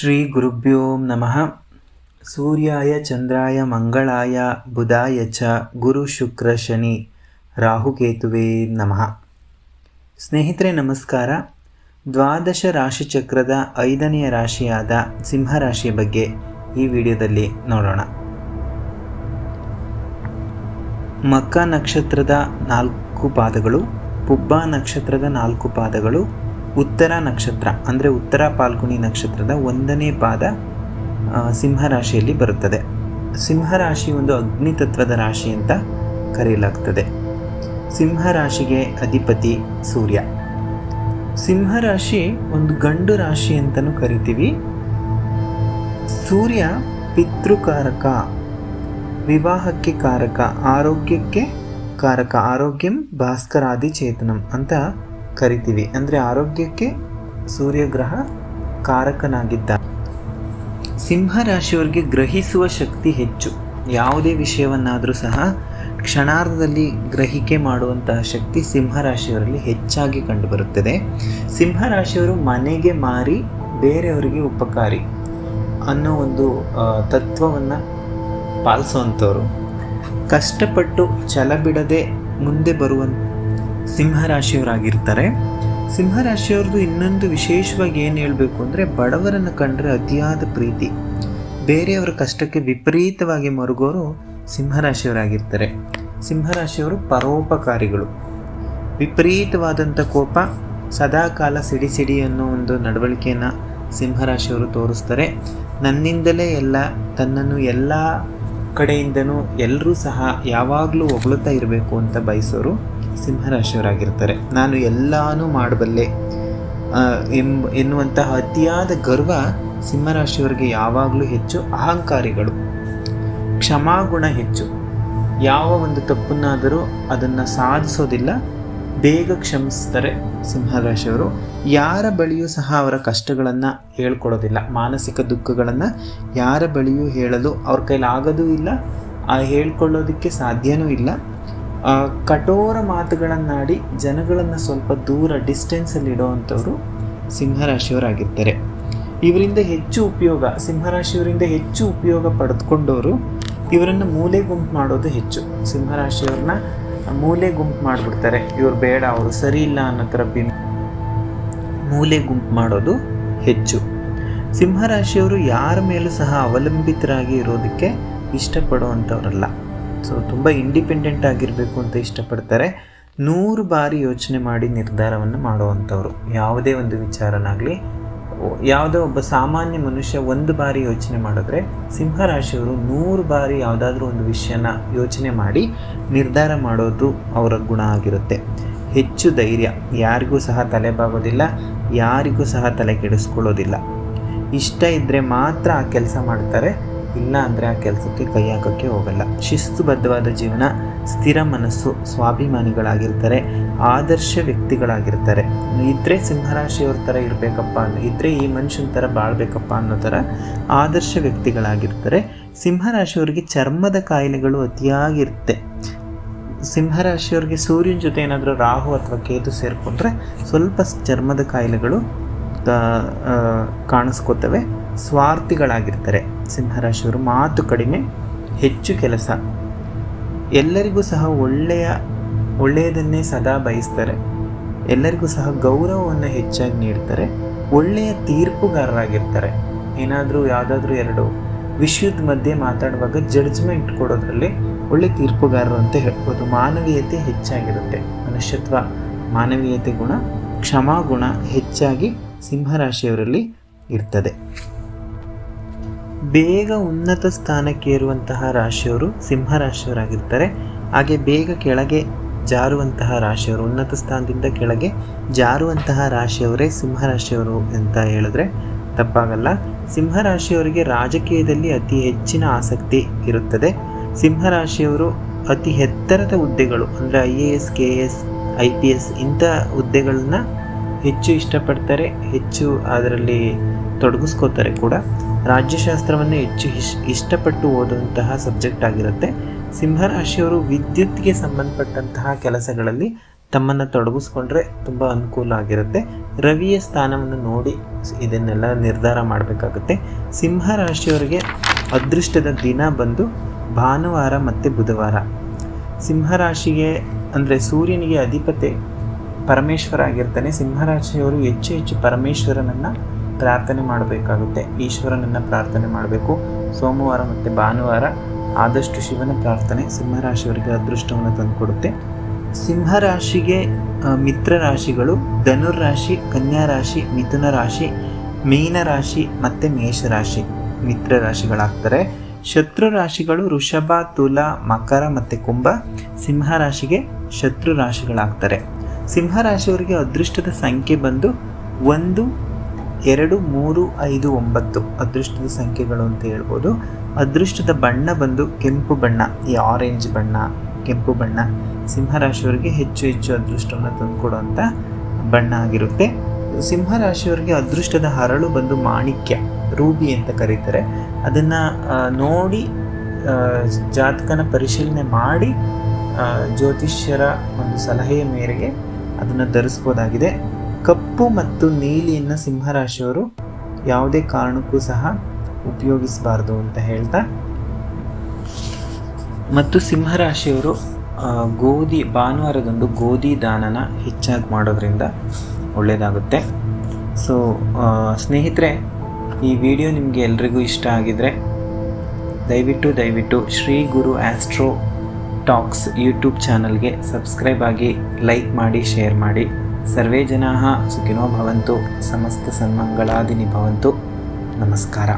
ಶ್ರೀ ಗುರುಭ್ಯೋ ನಮಃ. ಸೂರ್ಯಾಯ, ಚಂದ್ರಾಯ, ಮಂಗಳಾಯ, ಬುಧಾಯ ಚ, ಗುರು ಶುಕ್ರ ಶನಿ ರಾಹುಕೇತುವೆ ನಮಃ. ಸ್ನೇಹಿತರೆ, ನಮಸ್ಕಾರ. ದ್ವಾದಶ ರಾಶಿಚಕ್ರದ ಐದನೆಯ ರಾಶಿಯಾದ ಸಿಂಹರಾಶಿಯ ಬಗ್ಗೆ ಈ ವಿಡಿಯೋದಲ್ಲಿ ನೋಡೋಣ. ಮಕ್ಕ ನಕ್ಷತ್ರದ ನಾಲ್ಕು ಪಾದಗಳು, ಪುಬ್ಬ ನಕ್ಷತ್ರದ ನಾಲ್ಕು ಪಾದಗಳು ಉತ್ತರ ನಕ್ಷತ್ರ, ಅಂದರೆ ಉತ್ತರ ಪಾಲ್ಗುಣಿ ನಕ್ಷತ್ರದ ಒಂದನೇ ಪಾದ ಸಿಂಹರಾಶಿಯಲ್ಲಿ ಬರುತ್ತದೆ. ಸಿಂಹರಾಶಿ ಒಂದು ಅಗ್ನಿತತ್ವದ ರಾಶಿ ಅಂತ ಕರೆಯಲಾಗ್ತದೆ. ಸಿಂಹರಾಶಿಗೆ ಅಧಿಪತಿ ಸೂರ್ಯ. ಸಿಂಹರಾಶಿ ಒಂದು ಗಂಡು ರಾಶಿ ಅಂತಲೂ ಕರಿತೀವಿ. ಸೂರ್ಯ ಪಿತೃಕಾರಕ, ವಿವಾಹಕ್ಕೆ ಕಾರಕ, ಆರೋಗ್ಯಕ್ಕೆ ಕಾರಕ, ಆರೋಗ್ಯಂ ಭಾಸ್ಕರಾದಿ ಚೇತನಂ ಅಂತ ಕರಿತೀವಿ. ಅಂದರೆ ಆರೋಗ್ಯಕ್ಕೆ ಸೂರ್ಯಗ್ರಹ ಕಾರಕನಾಗಿದ್ದ. ಸಿಂಹರಾಶಿಯವರಿಗೆ ಗ್ರಹಿಸುವ ಶಕ್ತಿ ಹೆಚ್ಚು. ಯಾವುದೇ ವಿಷಯವನ್ನಾದರೂ ಸಹ ಕ್ಷಣಾರ್ಧದಲ್ಲಿ ಗ್ರಹಿಕೆ ಮಾಡುವಂತಹ ಶಕ್ತಿ ಸಿಂಹರಾಶಿಯವರಲ್ಲಿ ಹೆಚ್ಚಾಗಿ ಕಂಡುಬರುತ್ತದೆ. ಸಿಂಹರಾಶಿಯವರು ಮನೆಗೆ ಮಾರಿ ಬೇರೆಯವರಿಗೆ ಉಪಕಾರಿ ಅನ್ನೋ ಒಂದು ತತ್ವವನ್ನು ಪಾಲಿಸುವಂಥವ್ರು. ಕಷ್ಟಪಟ್ಟು ಛಲ ಬಿಡದೆ ಮುಂದೆ ಬರುವ ಸಿಂಹರಾಶಿಯವರಾಗಿರ್ತಾರೆ. ಸಿಂಹರಾಶಿಯವ್ರದ್ದು ಇನ್ನೊಂದು ವಿಶೇಷವಾಗಿ ಏನು ಹೇಳಬೇಕು ಅಂದರೆ ಬಡವರನ್ನು ಕಂಡರೆ ಅತಿಯಾದ ಪ್ರೀತಿ. ಬೇರೆಯವರ ಕಷ್ಟಕ್ಕೆ ವಿಪರೀತವಾಗಿ ಮರುಗೋರು ಸಿಂಹರಾಶಿಯವರಾಗಿರ್ತಾರೆ. ಸಿಂಹರಾಶಿಯವರು ಪರೋಪಕಾರಿಗಳು. ವಿಪರೀತವಾದಂಥ ಕೋಪ, ಸದಾಕಾಲ ಸಿಡಿ ಸಿಡಿ ಅನ್ನೋ ಒಂದು ನಡವಳಿಕೆಯನ್ನು ಸಿಂಹರಾಶಿಯವರು ತೋರಿಸ್ತಾರೆ. ನನ್ನಿಂದಲೇ ಎಲ್ಲ, ತನ್ನನ್ನು ಎಲ್ಲ ಕಡೆಯಿಂದನೂ ಎಲ್ಲರೂ ಸಹ ಯಾವಾಗಲೂ ಹೊಗಳುತ್ತಾ ಇರಬೇಕು ಅಂತ ಬಯಸೋರು. ಸಿಂಹರಾಶಿಯವರಾಗಿರ್ತಾರೆ. ನಾನು ಎಲ್ಲಾನು ಮಾಡಬಲ್ಲೆ. ಎಂಬ ಎನ್ನುವಂತಹ ಅತಿಯಾದ ಗರ್ವ ಸಿಂಹರಾಶಿಯವರಿಗೆ ಯಾವಾಗಲೂ ಹೆಚ್ಚು, ಅಹಂಕಾರಿಗಳು. ಕ್ಷಮಾಗುಣ ಹೆಚ್ಚು. ಯಾವ ಒಂದು ತಪ್ಪನ್ನಾದರೂ ಅದನ್ನು ಸಾಧಿಸೋದಿಲ್ಲ. ಬೇಗ ಕ್ಷಮಿಸ್ತಾರೆ ಸಿಂಹರಾಶಿಯವರು. ಯಾರ ಬಳಿಯೂ ಸಹ ಅವರ ಕಷ್ಟಗಳನ್ನು ಹೇಳ್ಕೊಡೋದಿಲ್ಲ. ಮಾನಸಿಕ ದುಃಖಗಳನ್ನು ಯಾರ ಬಳಿಯೂ ಹೇಳಲು ಅವ್ರ ಕೈಲಾಗೋದೂ ಇಲ್ಲ. ಹೇಳ್ಕೊಳ್ಳೋದಕ್ಕೆ ಸಾಧ್ಯವೂ ಇಲ್ಲ. ಕಠೋರ ಮಾತುಗಳನ್ನಾಡಿ ಜನಗಳನ್ನು ಸ್ವಲ್ಪ ದೂರ ಡಿಸ್ಟೆನ್ಸಲ್ಲಿ ಇಡೋವಂಥವ್ರು ಸಿಂಹರಾಶಿಯವರಾಗಿರ್ತಾರೆ. ಇವರಿಂದ ಹೆಚ್ಚು ಉಪಯೋಗ, ಸಿಂಹರಾಶಿಯವರಿಂದ ಹೆಚ್ಚು ಉಪಯೋಗ ಪಡೆದುಕೊಂಡವರು ಇವರನ್ನು ಮೂಲೆ ಗುಂಪು ಮಾಡೋದು ಹೆಚ್ಚು. ಸಿಂಹರಾಶಿಯವ್ರನ್ನ ಮೂಲೆ ಗುಂಪು ಮಾಡಿಬಿಡ್ತಾರೆ. ಇವ್ರು ಬೇಡ, ಅವರು ಸರಿ ಇಲ್ಲ ಅನ್ನೋ ಥರ ಬಿ ಮೂಲೆ ಗುಂಪು ಮಾಡೋದು ಹೆಚ್ಚು. ಸಿಂಹರಾಶಿಯವರು ಯಾರ ಮೇಲೂ ಸಹ ಅವಲಂಬಿತರಾಗಿ ಇರೋದಕ್ಕೆ ಇಷ್ಟಪಡುವಂಥವ್ರಲ್ಲ. ಸೊ ತುಂಬ ಇಂಡಿಪೆಂಡೆಂಟ್ ಆಗಿರಬೇಕು ಅಂತ ಇಷ್ಟಪಡ್ತಾರೆ. ನೂರು ಬಾರಿ ಯೋಚನೆ ಮಾಡಿ ನಿರ್ಧಾರವನ್ನು ಮಾಡುವಂಥವ್ರು. ಯಾವುದೇ ಒಂದು ವಿಚಾರನಾಗಲಿ, ಯಾವುದೋ ಒಬ್ಬ ಸಾಮಾನ್ಯ ಮನುಷ್ಯ ಒಂದು ಬಾರಿ ಯೋಚನೆ ಮಾಡಿದ್ರೆ, ಸಿಂಹರಾಶಿಯವರು ನೂರು ಬಾರಿ ಯಾವುದಾದ್ರೂ ಒಂದು ವಿಷಯನ ಯೋಚನೆ ಮಾಡಿ ನಿರ್ಧಾರ ಮಾಡೋದು ಅವರ ಗುಣ ಆಗಿರುತ್ತೆ. ಹೆಚ್ಚು ಧೈರ್ಯ. ಯಾರಿಗೂ ಸಹ ತಲೆಬಾಗೋದಿಲ್ಲ ಯಾರಿಗೂ ಸಹ ತಲೆ ಕೆಡಿಸ್ಕೊಳ್ಳೋದಿಲ್ಲ. ಇಷ್ಟ ಇದ್ದರೆ ಮಾತ್ರ ಆ ಕೆಲಸ ಮಾಡ್ತಾರೆ. ಇಲ್ಲ ಅಂದರೆ ಆ ಕೆಲಸಕ್ಕೆ ಕೈ ಹಾಕೋಕ್ಕೆ ಹೋಗಲ್ಲ. ಶಿಸ್ತುಬದ್ಧವಾದ ಜೀವನ, ಸ್ಥಿರ ಮನಸ್ಸು, ಸ್ವಾಭಿಮಾನಿಗಳಾಗಿರ್ತಾರೆ, ಆದರ್ಶ ವ್ಯಕ್ತಿಗಳಾಗಿರ್ತಾರೆ. ಇದ್ದರೆ ಸಿಂಹರಾಶಿಯವ್ರ ಥರ ಇರಬೇಕಪ್ಪ ಅನ್ನೋ ಇದ್ದರೆ ಈ ಮನುಷ್ಯನ ಥರ ಬಾಳ್ಬೇಕಪ್ಪ ಅನ್ನೋ ಥರ ಆದರ್ಶ ವ್ಯಕ್ತಿಗಳಾಗಿರ್ತಾರೆ. ಸಿಂಹರಾಶಿಯವ್ರಿಗೆ ಚರ್ಮದ ಕಾಯಿಲೆಗಳು ಅತಿಯಾಗಿರುತ್ತೆ. ಸಿಂಹರಾಶಿಯವ್ರಿಗೆ ಸೂರ್ಯನ ಜೊತೆ ಏನಾದರೂ ರಾಹು ಅಥವಾ ಕೇತು ಸೇರಿಕೊಂಡ್ರೆ ಸ್ವಲ್ಪ ಚರ್ಮದ ಕಾಯಿಲೆಗಳು ಕಾಣಿಸ್ಕೋತವೆ. ಸ್ವಾರ್ಥಿಗಳಾಗಿರ್ತಾರೆ. ಸಿಂಹರಾಶಿಯವರು ಮಾತು ಕಡಿಮೆ, ಹೆಚ್ಚು ಕೆಲಸ. ಎಲ್ಲರಿಗೂ ಸಹ ಒಳ್ಳೆಯ, ಒಳ್ಳೆಯದನ್ನೇ ಸದಾ ಬಯಸ್ತಾರೆ. ಎಲ್ಲರಿಗೂ ಸಹ ಗೌರವವನ್ನು ಹೆಚ್ಚಾಗಿ ನೀಡ್ತಾರೆ. ಒಳ್ಳೆಯ ತೀರ್ಪುಗಾರರಾಗಿರ್ತಾರೆ. ಏನಾದರೂ ಯಾವುದಾದ್ರೂ ಎರಡು ವಿಷಯದ ಮಧ್ಯೆ ಮಾತಾಡುವಾಗ ಜಡ್ಜ್ಮೆಂಟ್ ಕೊಡೋದ್ರಲ್ಲಿ ಒಳ್ಳೆ ತೀರ್ಪುಗಾರರು ಅಂತ ಹೇಳ್ಬೋದು. ಮಾನವೀಯತೆ ಹೆಚ್ಚಾಗಿರುತ್ತೆ. ಮನುಷ್ಯತ್ವ, ಮಾನವೀಯತೆ ಗುಣ, ಕ್ಷಮಾ ಗುಣ ಹೆಚ್ಚಾಗಿ ಸಿಂಹರಾಶಿಯವರಲ್ಲಿ ಇರ್ತದೆ. ಬೇಗ ಉನ್ನತ ಸ್ಥಾನಕ್ಕೆ ಏರುವಂತಹ ರಾಶಿಯವರು ಸಿಂಹರಾಶಿಯವರಾಗಿರ್ತಾರೆ. ಹಾಗೆ ಬೇಗ ಕೆಳಗೆ ಜಾರುವಂತಹ ರಾಶಿಯವರು, ಉನ್ನತ ಸ್ಥಾನದಿಂದ ಕೆಳಗೆ ಜಾರುವಂತಹ ರಾಶಿಯವರೇ ಸಿಂಹರಾಶಿಯವರು ಅಂತ ಹೇಳಿದ್ರೆ ತಪ್ಪಾಗಲ್ಲ. ಸಿಂಹರಾಶಿಯವರಿಗೆ ರಾಜಕೀಯದಲ್ಲಿ ಅತಿ ಹೆಚ್ಚಿನ ಆಸಕ್ತಿ ಇರುತ್ತದೆ. ಸಿಂಹರಾಶಿಯವರು ಅತಿ ಎತ್ತರದ ಹುದ್ದೆಗಳು, ಅಂದರೆ I A S, K S, I P S ಇಂಥ ಹುದ್ದೆಗಳನ್ನ ಹೆಚ್ಚು ಇಷ್ಟಪಡ್ತಾರೆ, ಹೆಚ್ಚು ಅದರಲ್ಲಿ ತೊಡಗಿಸ್ಕೋತಾರೆ ಕೂಡ. ರಾಜ್ಯಶಾಸ್ತ್ರವನ್ನು ಹೆಚ್ಚು ಇಶ್, ಇಷ್ಟಪಟ್ಟು ಓದುವಂತಹ ಸಬ್ಜೆಕ್ಟ್ ಆಗಿರುತ್ತೆ. ಸಿಂಹರಾಶಿಯವರು ವಿದ್ಯುತ್ಗೆ ಸಂಬಂಧಪಟ್ಟಂತಹ ಕೆಲಸಗಳಲ್ಲಿ ತಮ್ಮನ್ನು ತೊಡಗಿಸ್ಕೊಂಡ್ರೆ ತುಂಬ ಅನುಕೂಲ ಆಗಿರುತ್ತೆ. ರವಿಯ ಸ್ಥಾನವನ್ನು ನೋಡಿ ಇದನ್ನೆಲ್ಲ ನಿರ್ಧಾರ ಮಾಡಬೇಕಾಗುತ್ತೆ. ಸಿಂಹ ರಾಶಿಯವರಿಗೆ ಅದೃಷ್ಟದ ದಿನ ಬಂದು ಭಾನುವಾರ ಮತ್ತು ಬುಧವಾರ. ಸಿಂಹರಾಶಿಗೆ ಅಂದರೆ ಸೂರ್ಯನಿಗೆ ಅಧಿಪತಿ ಪರಮೇಶ್ವರ ಆಗಿರ್ತಾನೆ. ಸಿಂಹರಾಶಿಯವರು ಹೆಚ್ಚು ಹೆಚ್ಚು ಪರಮೇಶ್ವರನನ್ನು ಪ್ರಾರ್ಥನೆ ಮಾಡಬೇಕಾಗುತ್ತೆ. ಈಶ್ವರನನ್ನು ಪ್ರಾರ್ಥನೆ ಮಾಡಬೇಕು. ಸೋಮವಾರ ಮತ್ತು ಭಾನುವಾರ ಆದಷ್ಟು ಶಿವನ ಪ್ರಾರ್ಥನೆ ಸಿಂಹರಾಶಿಯವರಿಗೆ ಅದೃಷ್ಟವನ್ನು ತಂದುಕೊಡುತ್ತೆ. ಸಿಂಹರಾಶಿಗೆ ಮಿತ್ರ ರಾಶಿಗಳು ಧನುರ್ರಾಶಿ, ಕನ್ಯಾ ರಾಶಿ, ಮಿಥುನ ರಾಶಿ ಮೀನರಾಶಿ ಮತ್ತು ಮೇಷರಾಶಿ ಮಿತ್ರ ರಾಶಿಗಳಾಗ್ತಾರೆ. ಶತ್ರು ರಾಶಿಗಳು ವೃಷಭ, ತುಲ, ಮಕರ ಮತ್ತು ಕುಂಭ ಸಿಂಹ ರಾಶಿಗೆ ಶತ್ರು ರಾಶಿಗಳಾಗ್ತಾರೆ. ಸಿಂಹ ರಾಶಿಯವರಿಗೆ ಅದೃಷ್ಟದ ಸಂಖ್ಯೆ ಬಂದು ಒಂದು ಎರಡು, ಮೂರು, ಐದು, ಒಂಬತ್ತು. ಅದೃಷ್ಟದ ಸಂಖ್ಯೆಗಳು ಅಂತ ಹೇಳ್ಬೋದು. ಅದೃಷ್ಟದ ಬಣ್ಣ ಬಂದು ಕೆಂಪು ಬಣ್ಣ, ಈ ಆರೆಂಜ್ ಬಣ್ಣ, ಕೆಂಪು ಬಣ್ಣ, ಸಿಂಹರಾಶಿಯವರಿಗೆ ಹೆಚ್ಚು ಹೆಚ್ಚು ಅದೃಷ್ಟವನ್ನು ತಂದುಕೊಡುವಂಥ ಬಣ್ಣ ಆಗಿರುತ್ತೆ. ಸಿಂಹರಾಶಿಯವರಿಗೆ ಅದೃಷ್ಟದ ಹರಳು ಬಂದು ಮಾಣಿಕ್ಯ, ರೂಬಿ ಅಂತ ಕರೀತಾರೆ. ಅದನ್ನು ನೋಡಿ ಜಾತಕನ ಪರಿಶೀಲನೆ ಮಾಡಿ ಜ್ಯೋತಿಷ್ಯರ ಒಂದು ಸಲಹೆಯ ಮೇರೆಗೆ ಅದನ್ನು ಧರಿಸ್ಬೋದಾಗಿದೆ. ಕಪ್ಪು ಮತ್ತು ನೀಲಿಯನ್ನು ಸಿಂಹರಾಶಿಯವರು ಯಾವುದೇ ಕಾರಣಕ್ಕೂ ಸಹ ಉಪಯೋಗಿಸಬಾರ್ದು ಅಂತ ಹೇಳ್ತಾ. ಮತ್ತು ಸಿಂಹರಾಶಿಯವರು ಗೋಧಿ, ಭಾನುವಾರದಂದು ಗೋಧಿ ದಾನನ ಹೆಚ್ಚಾಗಿ ಮಾಡೋದ್ರಿಂದ ಒಳ್ಳೆಯದಾಗುತ್ತೆ ಸೊ ಸ್ನೇಹಿತರೆ, ಈ ವಿಡಿಯೋ ನಿಮಗೆ ಎಲ್ರಿಗೂ ಇಷ್ಟ ಆಗಿದರೆ ದಯವಿಟ್ಟು ದಯವಿಟ್ಟು Shri Guru astro talks YouTube ಚಾನಲ್ಗೆ ಸಬ್ಸ್ಕ್ರೈಬ್ ಆಗಿ ಲೈಕ್ ಮಾಡಿ, ಶೇರ್ ಮಾಡಿ. ಸರ್ವೇ ಜನಾಃ ಸುಖಿನೋ ಭವಂತು ಸಮಸ್ತ ಸನ್ಮಂಗಳಾದಿನಿ ಭವಂತು. ನಮಸ್ಕಾರ.